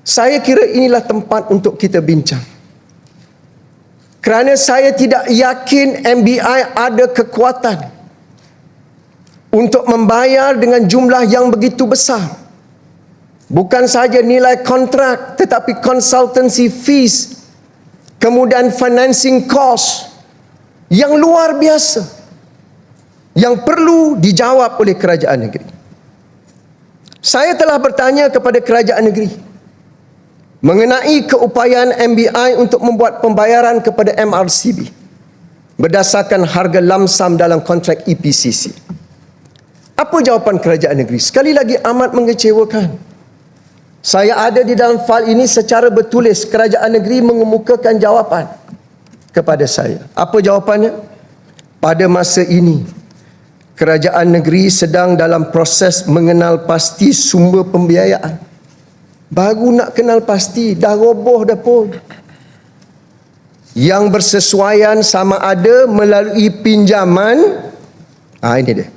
Saya kira inilah tempat untuk kita bincang. Kerana saya tidak yakin MBI ada kekuatan untuk membayar dengan jumlah yang begitu besar. Bukan sahaja nilai kontrak tetapi consultancy fees, kemudian financing cost yang luar biasa yang perlu dijawab oleh kerajaan negeri. Saya telah bertanya kepada kerajaan negeri mengenai keupayaan MBI untuk membuat pembayaran kepada MRCB berdasarkan harga lamsam dalam kontrak EPCC. Apa jawapan kerajaan negeri? Sekali lagi amat mengecewakan. Saya ada di dalam fal ini secara bertulis kerajaan negeri mengemukakan jawapan kepada saya. Apa jawapannya? Pada masa ini kerajaan negeri sedang dalam proses mengenal pasti sumber pembiayaan. Baru nak kenal pasti, dah roboh dah pun. Yang bersesuaian sama ada melalui pinjaman, ah ini dia.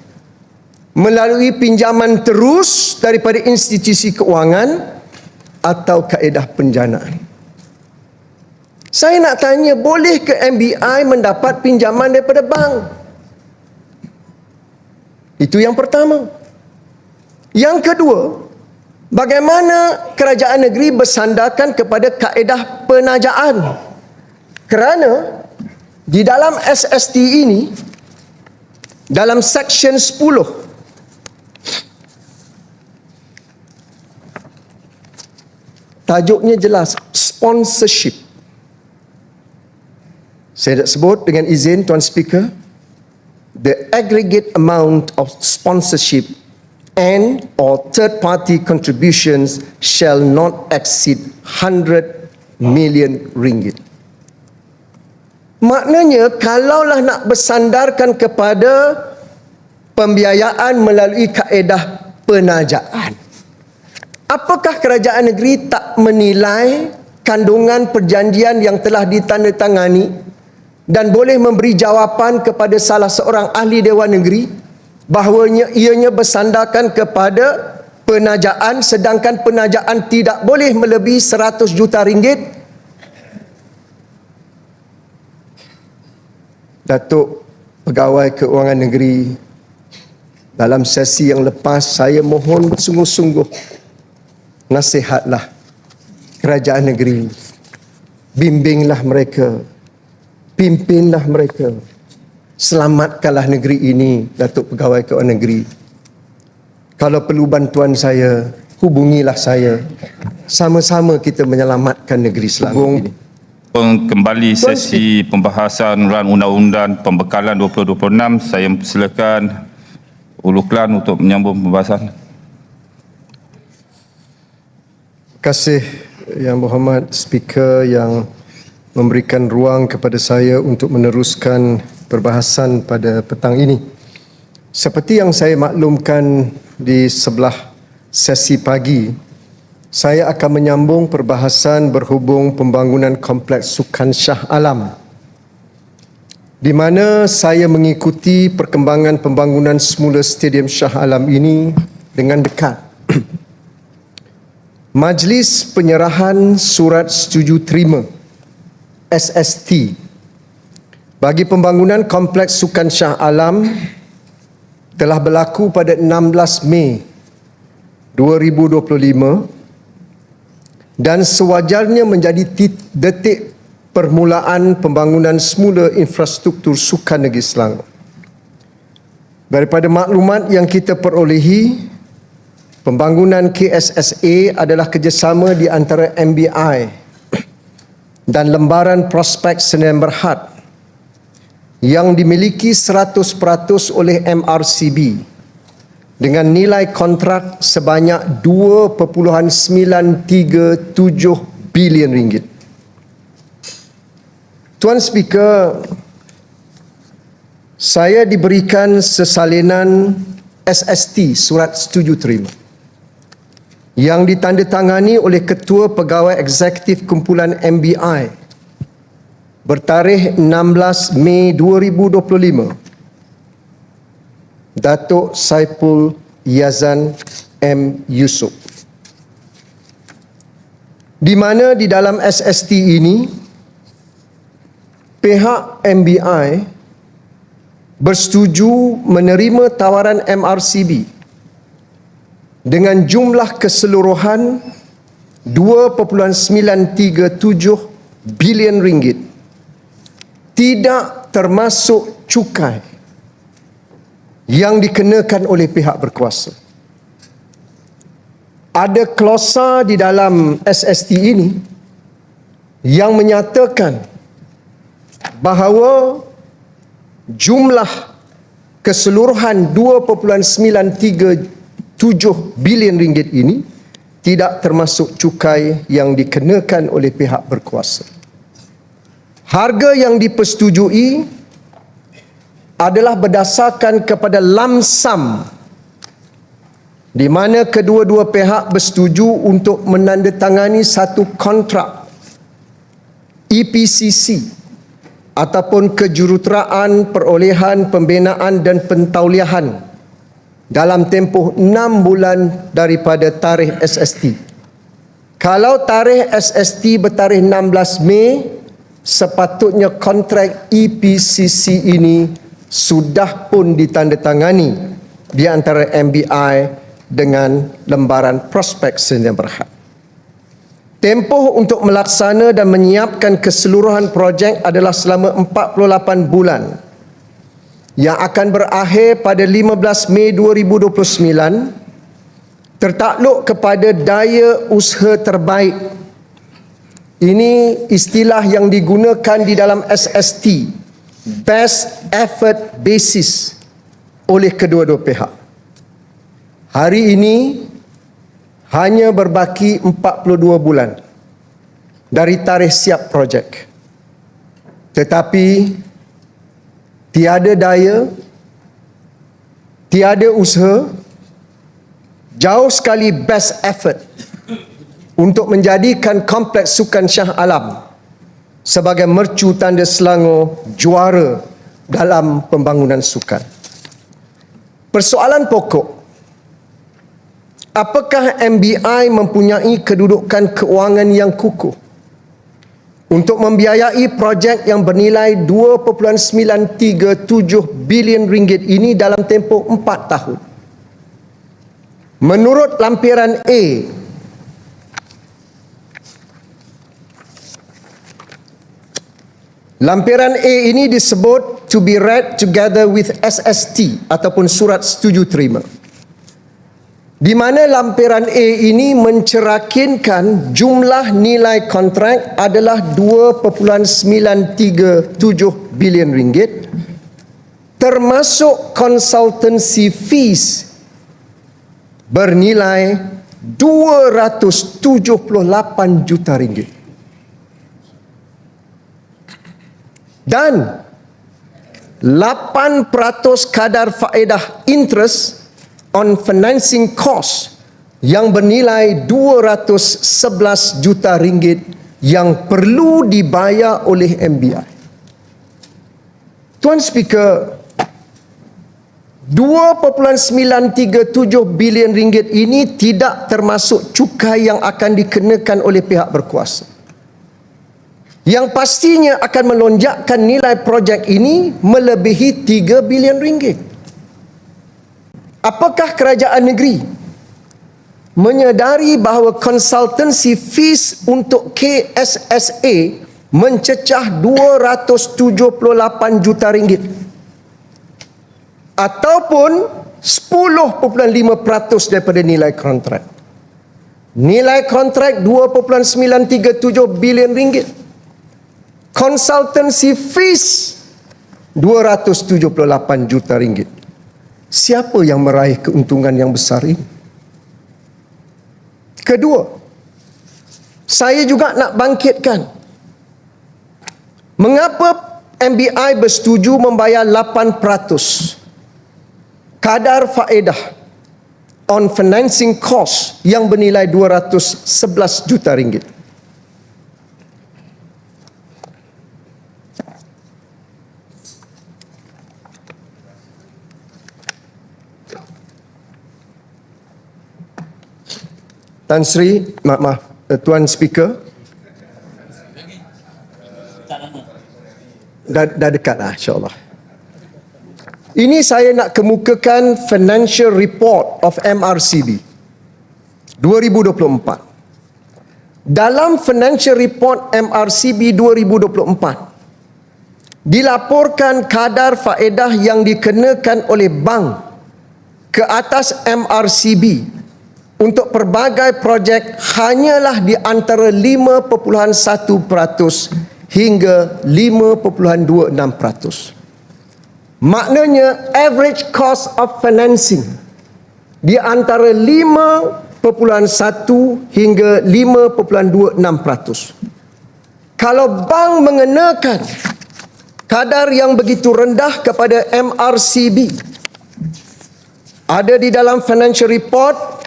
Melalui pinjaman terus daripada institusi keuangan atau kaedah penjanaan. Saya nak tanya, boleh ke MBI mendapat pinjaman daripada bank? Itu yang pertama. Yang kedua, bagaimana kerajaan negeri bersandarkan kepada kaedah penajaan? Kerana di dalam SST ini dalam section 10 tajuknya jelas sponsorship. Saya nak sebut dengan izin Tuan Speaker the aggregate amount of sponsorship and or third party contributions shall not exceed 100 million ringgit. Maknanya kalaulah nak bersandarkan kepada pembiayaan melalui kaedah penajaan. Apakah kerajaan negeri tak menilai kandungan perjanjian yang telah ditandatangani dan boleh memberi jawapan kepada salah seorang ahli Dewan Negeri bahawa ianya bersandarkan kepada penajaan sedangkan penajaan tidak boleh melebihi 100 juta ringgit. Datuk Pegawai Keuangan Negeri dalam sesi yang lepas saya mohon sungguh-sungguh nasihatlah kerajaan negeri. Bimbinglah mereka pimpinlah mereka selamatkanlah negeri ini Datuk Pegawai Keuangan Negeri. Kalau perlu bantuan saya hubungilah saya. Sama-sama kita menyelamatkan negeri Selangor ini. Kembali sesi pembahasan ran undang-undang pembekalan 2026 saya silakan Ulu Klan untuk menyambung pembahasan. Terima kasih Yang Berhormat Speaker yang memberikan ruang kepada saya untuk meneruskan perbahasan pada petang ini. Seperti yang saya maklumkan di sebelah sesi pagi, saya akan menyambung perbahasan berhubung pembangunan kompleks Sukan Shah Alam di mana saya mengikuti perkembangan pembangunan semula Stadium Shah Alam ini dengan dekat. Majlis penyerahan surat setuju terima SST bagi pembangunan kompleks Sukan Shah Alam telah berlaku pada 16 Mei 2025 dan sewajarnya menjadi detik permulaan pembangunan semula infrastruktur sukan negeri Selangor. Daripada maklumat yang kita perolehi, pembangunan KSSA adalah kerjasama di antara MBI dan lembaran prospek Sdn Berhad yang dimiliki 100% oleh MRCB dengan nilai kontrak sebanyak 2.937 bilion ringgit. Tuan Speaker, saya diberikan sesalinan SST surat setuju terima yang ditandatangani oleh Ketua Pegawai Eksekutif Kumpulan MBI bertarikh 16 Mei 2025 Datuk Saipul Yazan M. Yusof. di mana di dalam SST ini pihak MBI bersetuju menerima tawaran MRCB dengan jumlah keseluruhan 2.937 bilion ringgit tidak termasuk cukai yang dikenakan oleh pihak berkuasa. Ada klausa di dalam SST ini yang menyatakan bahawa jumlah keseluruhan 2.937 bilion ringgit ini tidak termasuk cukai yang dikenakan oleh pihak berkuasa. Harga yang dipersetujui adalah berdasarkan kepada lamsam di mana kedua-dua pihak bersetuju untuk menandatangani satu kontrak EPCC ataupun kejuruteraan perolehan pembinaan dan pentauliahan dalam tempoh 6 bulan daripada tarikh SST. Kalau tarikh SST bertarikh 16 Mei, sepatutnya kontrak EPCC ini sudah pun ditandatangani di antara MBI dengan lembaran prospek sedia berhad. Tempoh untuk melaksana dan menyiapkan keseluruhan projek adalah selama 48 bulan yang akan berakhir pada 15 Mei 2029 tertakluk kepada daya usaha terbaik. Ini istilah yang digunakan di dalam SST, Best Effort Basis oleh kedua-dua pihak. Hari ini hanya berbaki 42 bulan dari tarikh siap projek. Tetapi tiada daya, tiada usaha, jauh sekali best effort untuk menjadikan kompleks sukan Shah Alam sebagai mercu tanda Selangor juara dalam pembangunan sukan. Persoalan pokok Apakah MBI mempunyai kedudukan keuangan yang kukuh untuk membiayai projek yang bernilai 2.937 bilion ringgit ini dalam tempoh 4 tahun? Menurut lampiran A, Lampiran A ini disebut to be read together with SST ataupun surat setuju terima di mana lampiran A ini mencerakinkan jumlah nilai kontrak adalah 2.937 bilion ringgit termasuk consultancy fees bernilai 278 juta ringgit. Dan 8% kadar faedah interest on financing cost yang bernilai 211 juta ringgit yang perlu dibayar oleh MBI. Tuan Speaker, 2.937 bilion ringgit ini tidak termasuk cukai yang akan dikenakan oleh pihak berkuasa. Yang pastinya akan melonjakkan nilai projek ini melebihi 3 bilion ringgit. Apakah kerajaan negeri menyedari bahawa consultancy fees untuk KSSA mencecah 278 juta ringgit ataupun 10.5% daripada nilai kontrak. Nilai kontrak 2.937 bilion ringgit. Consultancy fees 278 juta ringgit. Siapa yang meraih keuntungan yang besar ini? Kedua, saya juga nak bangkitkan mengapa MBI bersetuju membayar 8% kadar faedah on financing cost yang bernilai 211 juta ringgit. Tan Sri, maaf, maaf. uh, Tuan Speaker. Dah, dah dekat lah insyaAllah. Ini saya nak kemukakan financial report of MRCB 2024. Dalam financial report MRCB 2024 dilaporkan kadar faedah yang dikenakan oleh bank ke atas MRCB untuk pelbagai projek hanyalah di antara 5.1% hingga 5.26%. Maknanya average cost of financing di antara 5.1 hingga 5.26%. Kalau bank mengenakan kadar yang begitu rendah kepada MRCB ada di dalam financial report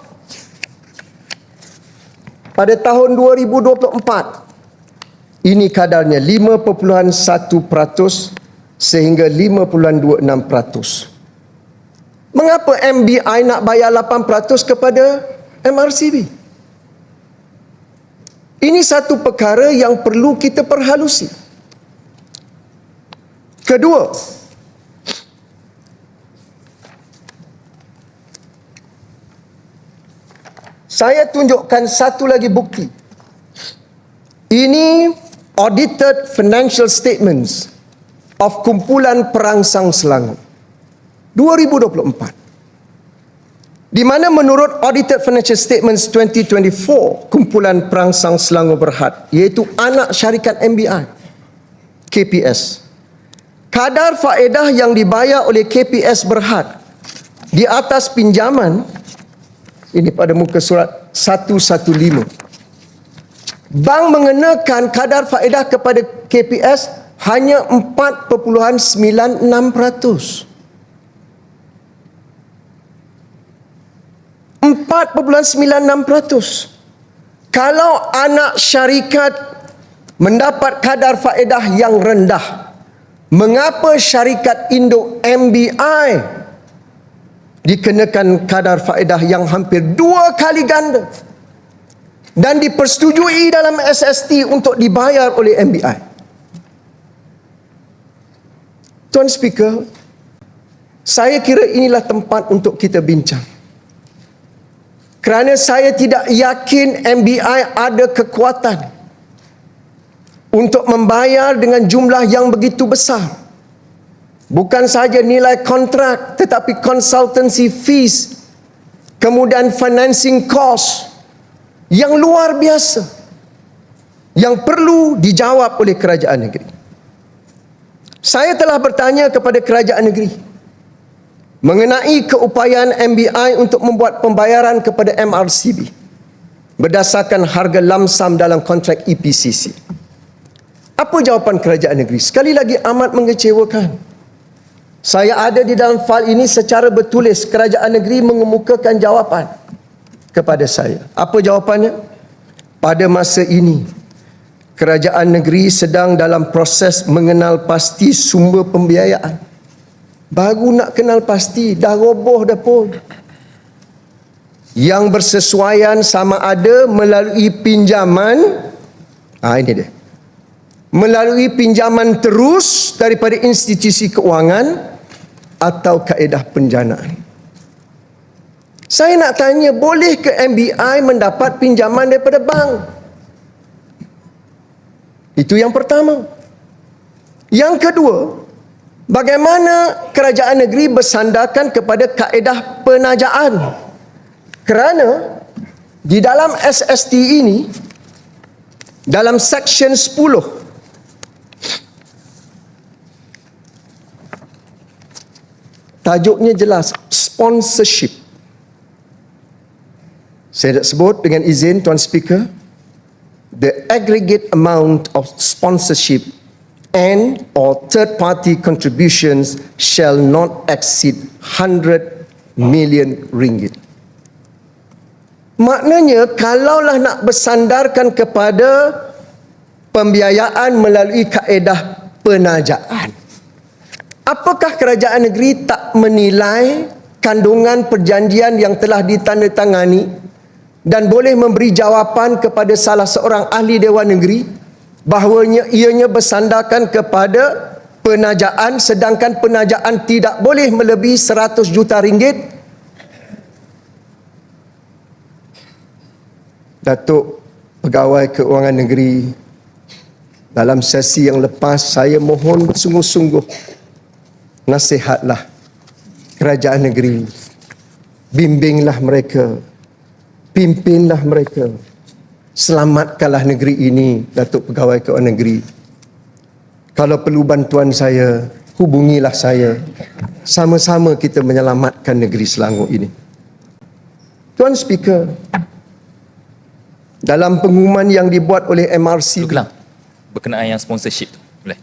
pada tahun 2024 ini kadarnya 5.1% sehingga 5.26%. Mengapa MBI nak bayar 8% kepada MRCB. Ini satu perkara yang perlu kita perhalusi. Kedua, saya tunjukkan satu lagi bukti. Ini audited financial statements of kumpulan perangsang Selangor 2024 di mana menurut Audited Financial Statements 2024 kumpulan perangsang Selangor Berhad iaitu anak syarikat MBI KPS kadar faedah yang dibayar oleh KPS Berhad di atas pinjaman ini pada muka surat 115 bank mengenakan kadar faedah kepada KPS hanya 4.96% 4.96%. Kalau anak syarikat mendapat kadar faedah yang rendah, mengapa syarikat induk MBI dikenakan kadar faedah yang hampir dua kali ganda dan dipersetujui dalam SST untuk dibayar oleh MBI? Tuan Speaker, saya kira inilah tempat untuk kita bincang kerana saya tidak yakin MBI ada kekuatan untuk membayar dengan jumlah yang begitu besar. Bukan sahaja nilai kontrak tetapi consultancy fees, kemudian financing cost yang luar biasa yang perlu dijawab oleh kerajaan negeri. Saya telah bertanya kepada kerajaan negeri, mengenai keupayaan MBI untuk membuat pembayaran kepada MRCB berdasarkan harga lamsam dalam kontrak EPCC. Apa jawapan kerajaan negeri? Sekali lagi amat mengecewakan. Saya ada di dalam fal ini secara bertulis kerajaan negeri mengemukakan jawapan kepada saya. Apa jawapannya? Pada masa ini kerajaan negeri sedang dalam proses mengenal pasti sumber pembiayaan Baru nak kenal pasti dah roboh dah pun. Yang bersesuaian sama ada melalui pinjaman ah ini dia. Melalui pinjaman terus daripada institusi keuangan atau kaedah penjanaan. Saya nak tanya, boleh ke MBI mendapat pinjaman daripada bank? Itu yang pertama. Yang kedua, Bagaimana kerajaan negeri bersandarkan kepada kaedah penajaan? Kerana di dalam SST ini dalam 10 tajuknya jelas sponsorship. Saya nak sebut dengan izin tuan speaker the aggregate amount of sponsorship and or third party contributions shall not exceed 100 million ringgit. Maknanya kalaulah nak bersandarkan kepada pembiayaan melalui kaedah penajaan. Apakah kerajaan negeri tak menilai kandungan perjanjian yang telah ditandatangani dan boleh memberi jawapan kepada salah seorang ahli Dewan Negeri? Bahawanya ianya bersandarkan kepada penajaan sedangkan penajaan tidak boleh melebihi 100 juta ringgit. Datuk Pegawai Keuangan Negeri dalam sesi yang lepas saya mohon sungguh-sungguh nasihatlah kerajaan negeri. Bimbinglah mereka. Pimpinlah mereka. Selamatkanlah negeri ini Datuk Pegawai Keuangan Negeri. Kalau perlu bantuan saya hubungilah saya. Sama-sama kita menyelamatkan negeri Selangor ini. Tuan Speaker dalam pengumuman yang dibuat oleh MRC berkenaan yang sponsorship tu. Boleh.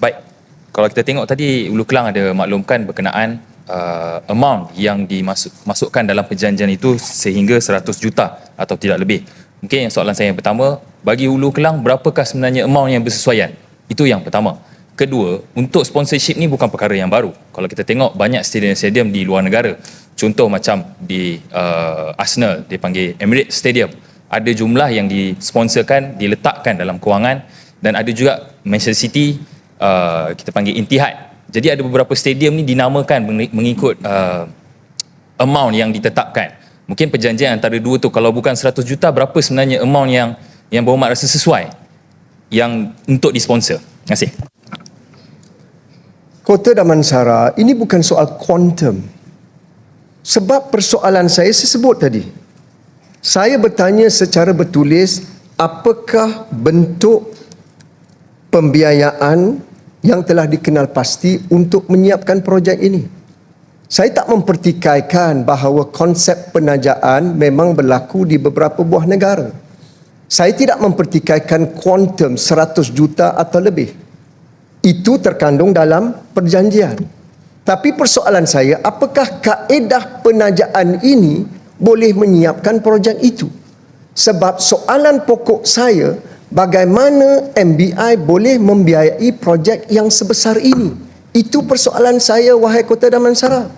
Baik. Kalau kita tengok tadi Ulu Kelang ada maklumkan berkenaan uh, amount yang dimasukkan dalam perjanjian itu sehingga 100 juta atau tidak lebih. Mungkin yang soalan saya yang pertama, bagi Ulu Kelang berapakah sebenarnya amount yang bersesuaian? Itu yang pertama. Kedua, untuk sponsorship ni bukan perkara yang baru. Kalau kita tengok banyak stadium-stadium di luar negara. Contoh macam di uh, Arsenal, dia panggil Emirates Stadium ada jumlah yang disponsorkan diletakkan dalam kewangan dan ada juga Manchester City uh, kita panggil Intihad. Jadi ada beberapa stadium ni dinamakan mengikut uh, amount yang ditetapkan. Mungkin perjanjian antara dua tu kalau bukan 100 juta berapa sebenarnya amount yang yang berhormat rasa sesuai yang untuk disponsor? Terima kasih. Kota Damansara ini bukan soal quantum sebab persoalan saya saya sebut tadi. Saya bertanya secara bertulis apakah bentuk pembiayaan yang telah dikenal pasti untuk menyiapkan projek ini. Saya tak mempertikaikan bahawa konsep penajaan memang berlaku di beberapa buah negara. Saya tidak mempertikaikan kuantum 100 juta atau lebih. Itu terkandung dalam perjanjian. Tapi persoalan saya, apakah kaedah penajaan ini boleh menyiapkan projek itu. Sebab soalan pokok saya, bagaimana MBI boleh membiayai projek yang sebesar ini? Itu persoalan saya, wahai Kota Damansara.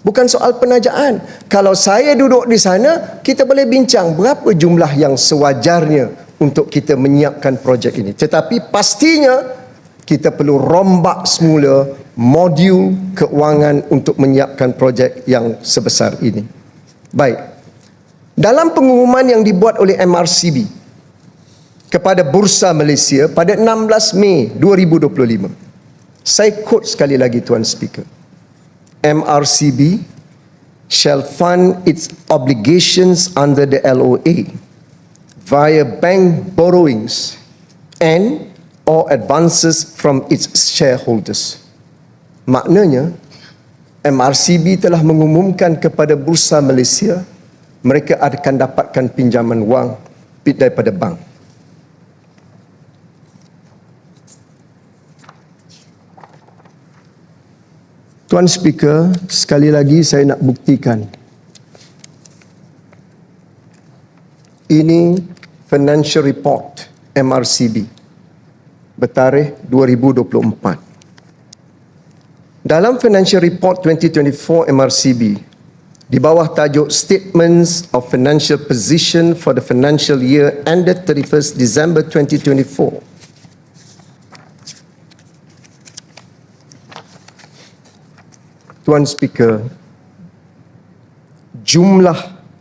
Bukan soal penajaan. Kalau saya duduk di sana, kita boleh bincang berapa jumlah yang sewajarnya untuk kita menyiapkan projek ini. Tetapi pastinya, kita perlu rombak semula modul keuangan untuk menyiapkan projek yang sebesar ini. Baik. Dalam pengumuman yang dibuat oleh MRCB kepada Bursa Malaysia pada 16 Mei 2025. Saya quote sekali lagi Tuan Speaker. MRCB shall fund its obligations under the LOA via bank borrowings and or advances from its shareholders. Maknanya, MRCB telah mengumumkan kepada Bursa Malaysia mereka akan dapatkan pinjaman wang daripada bank. Tuan Speaker, sekali lagi saya nak buktikan. Ini financial report MRCB bertarikh 2024. Dalam Financial Report 2024 MRCB, di bawah tajuk Statements of Financial Position for the Financial Year ended 31st December 2024. Tuan Speaker, jumlah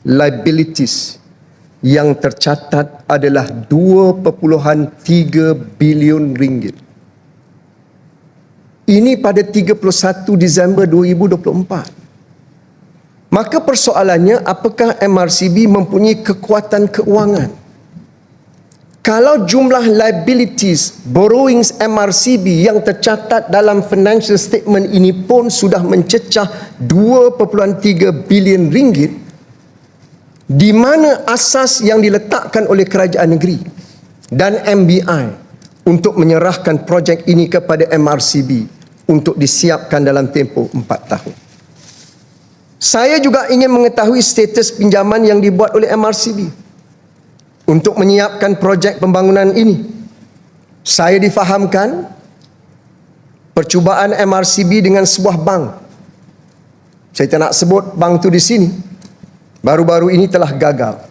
liabilities yang tercatat adalah 2.3 bilion ringgit. Ini pada 31 Disember 2024. Maka persoalannya apakah MRCB mempunyai kekuatan keuangan? Kalau jumlah liabilities borrowings MRCB yang tercatat dalam financial statement ini pun sudah mencecah 2.3 bilion ringgit di mana asas yang diletakkan oleh kerajaan negeri dan MBI untuk menyerahkan projek ini kepada MRCB untuk disiapkan dalam tempoh empat tahun. Saya juga ingin mengetahui status pinjaman yang dibuat oleh MRCB untuk menyiapkan projek pembangunan ini. Saya difahamkan percubaan MRCB dengan sebuah bank. Saya tak nak sebut bank itu di sini. baru-baru ini telah gagal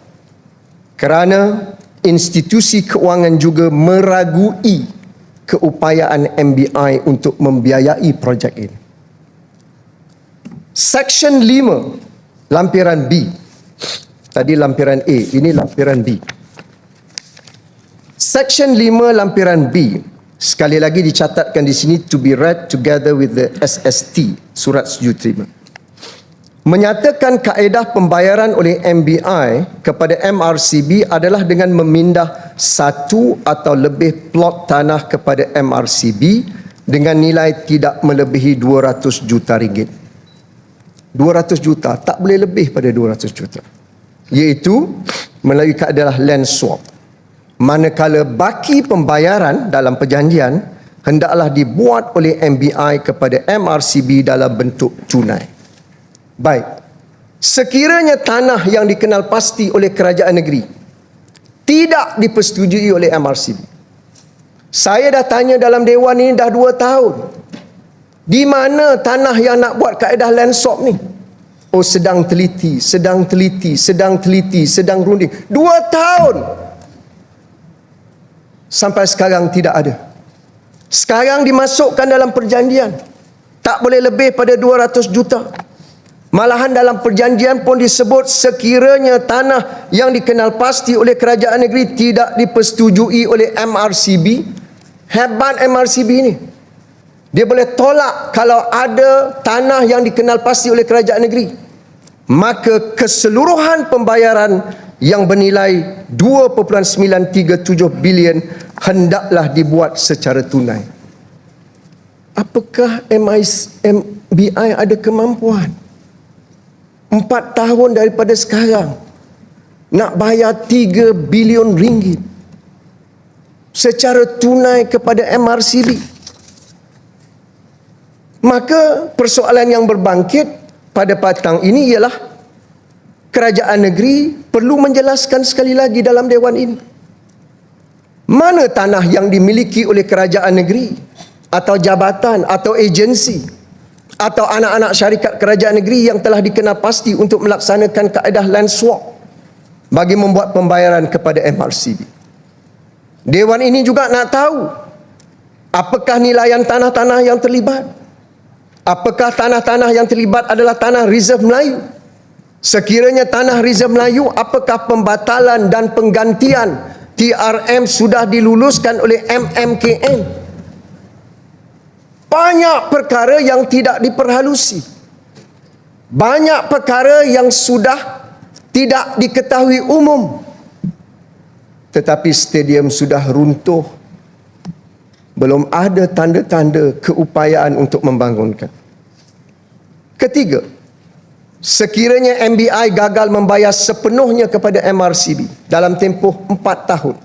kerana institusi keuangan juga meragui keupayaan MBI untuk membiayai projek ini. Section 5 lampiran B. Tadi lampiran A, ini lampiran B. Section 5 lampiran B sekali lagi dicatatkan di sini to be read together with the SST surat setuju terima menyatakan kaedah pembayaran oleh MBI kepada MRCB adalah dengan memindah satu atau lebih plot tanah kepada MRCB dengan nilai tidak melebihi 200 juta ringgit. 200 juta, tak boleh lebih pada 200 juta. Iaitu melalui kaedah land swap manakala baki pembayaran dalam perjanjian hendaklah dibuat oleh MBI kepada MRCB dalam bentuk tunai. Baik. Sekiranya tanah yang dikenal pasti oleh kerajaan negeri tidak dipersetujui oleh MRCB. Saya dah tanya dalam dewan ini dah dua tahun. Di mana tanah yang nak buat kaedah land swap ni? Oh sedang teliti, sedang teliti, sedang teliti, sedang runding. Dua tahun sampai sekarang tidak ada. Sekarang dimasukkan dalam perjanjian. Tak boleh lebih pada 200 juta. Malahan dalam perjanjian pun disebut sekiranya tanah yang dikenal pasti oleh kerajaan negeri tidak dipersetujui oleh MRCB. Hebat MRCB ini. Dia boleh tolak kalau ada tanah yang dikenal pasti oleh kerajaan negeri. Maka keseluruhan pembayaran yang bernilai 2.937 bilion hendaklah dibuat secara tunai. Apakah MBI ada kemampuan? Empat tahun daripada sekarang nak bayar 3 bilion ringgit secara tunai kepada MRCB. Maka persoalan yang berbangkit pada petang ini ialah kerajaan negeri perlu menjelaskan sekali lagi dalam dewan ini. Mana tanah yang dimiliki oleh kerajaan negeri atau jabatan atau agensi atau anak-anak syarikat kerajaan negeri yang telah dikenal pasti untuk melaksanakan kaedah land swap bagi membuat pembayaran kepada MRCB. Dewan ini juga nak tahu apakah nilaian tanah-tanah yang terlibat. Apakah tanah-tanah yang terlibat adalah tanah reserve Melayu? Sekiranya tanah reserve Melayu, apakah pembatalan dan penggantian TRM sudah diluluskan oleh MMKM. Banyak perkara yang tidak diperhalusi. Banyak perkara yang sudah tidak diketahui umum. Tetapi stadium sudah runtuh. Belum ada tanda-tanda keupayaan untuk membangunkan. Ketiga, Sekiranya MBI gagal membayar sepenuhnya kepada MRCB dalam tempoh 4 tahun,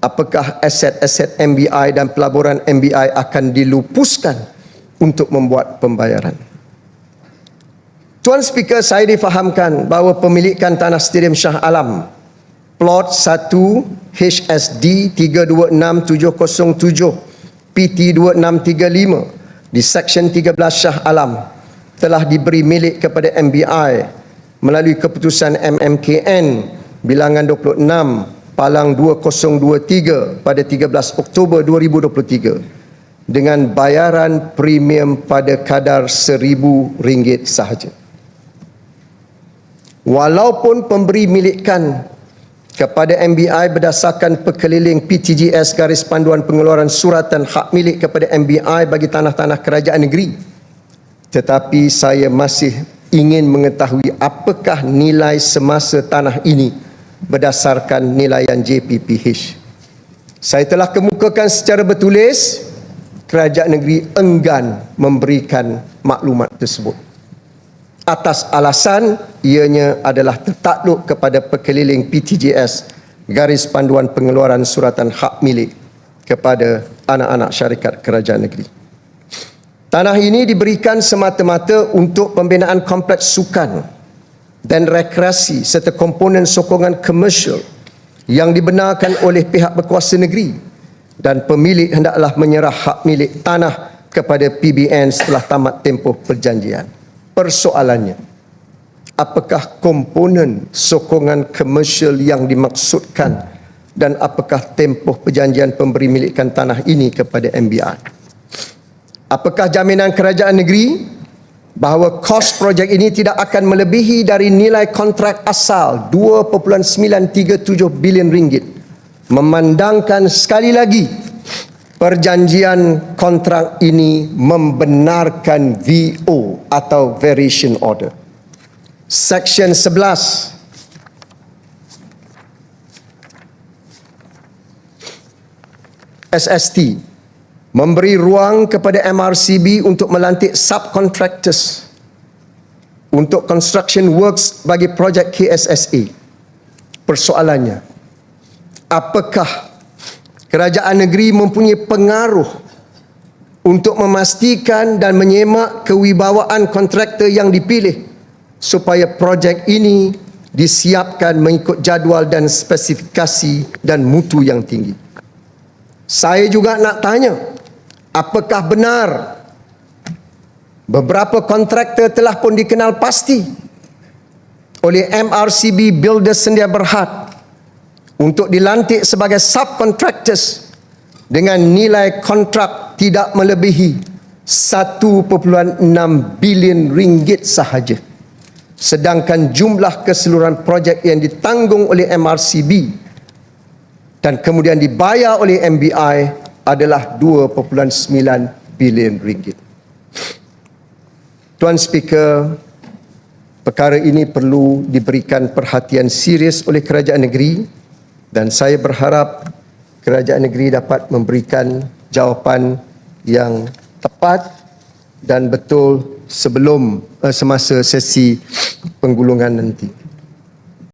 apakah aset-aset MBI dan pelaburan MBI akan dilupuskan untuk membuat pembayaran? Tuan Speaker, saya difahamkan bahawa pemilikan tanah Stadium Shah Alam plot 1 HSD 326707 PT 2635 di Seksyen 13 Shah Alam telah diberi milik kepada MBI melalui keputusan MMKN bilangan 26 Palang 2023 pada 13 Oktober 2023 dengan bayaran premium pada kadar RM1,000 sahaja. Walaupun pemberi milikan kepada MBI berdasarkan perkeliling PTGS garis panduan pengeluaran suratan hak milik kepada MBI bagi tanah-tanah kerajaan negeri tetapi saya masih ingin mengetahui apakah nilai semasa tanah ini berdasarkan nilaian JPPH. Saya telah kemukakan secara bertulis kerajaan negeri enggan memberikan maklumat tersebut. Atas alasan ianya adalah tertakluk kepada perkeliling PTJS garis panduan pengeluaran suratan hak milik kepada anak-anak syarikat kerajaan negeri. Tanah ini diberikan semata-mata untuk pembinaan kompleks sukan dan rekreasi serta komponen sokongan komersial yang dibenarkan oleh pihak berkuasa negeri dan pemilik hendaklah menyerah hak milik tanah kepada PBN setelah tamat tempoh perjanjian. Persoalannya, apakah komponen sokongan komersial yang dimaksudkan dan apakah tempoh perjanjian pemberi milikan tanah ini kepada MBI. Apakah jaminan kerajaan negeri bahawa kos projek ini tidak akan melebihi dari nilai kontrak asal 2.937 bilion ringgit? Memandangkan sekali lagi perjanjian kontrak ini membenarkan VO atau variation order. Section 11 SST memberi ruang kepada MRCB untuk melantik subcontractors untuk construction works bagi projek KSSA. Persoalannya, apakah kerajaan negeri mempunyai pengaruh untuk memastikan dan menyemak kewibawaan kontraktor yang dipilih supaya projek ini disiapkan mengikut jadual dan spesifikasi dan mutu yang tinggi. Saya juga nak tanya, apakah benar beberapa kontraktor telah pun dikenal pasti oleh MRCB Builders Sendia Berhad untuk dilantik sebagai subcontractors dengan nilai kontrak tidak melebihi 1.6 bilion ringgit sahaja. Sedangkan jumlah keseluruhan projek yang ditanggung oleh MRCB dan kemudian dibayar oleh MBI adalah 2.9 bilion ringgit. Tuan Speaker, perkara ini perlu diberikan perhatian serius oleh kerajaan negeri dan saya berharap kerajaan negeri dapat memberikan jawapan yang tepat dan betul sebelum uh, semasa sesi penggulungan nanti.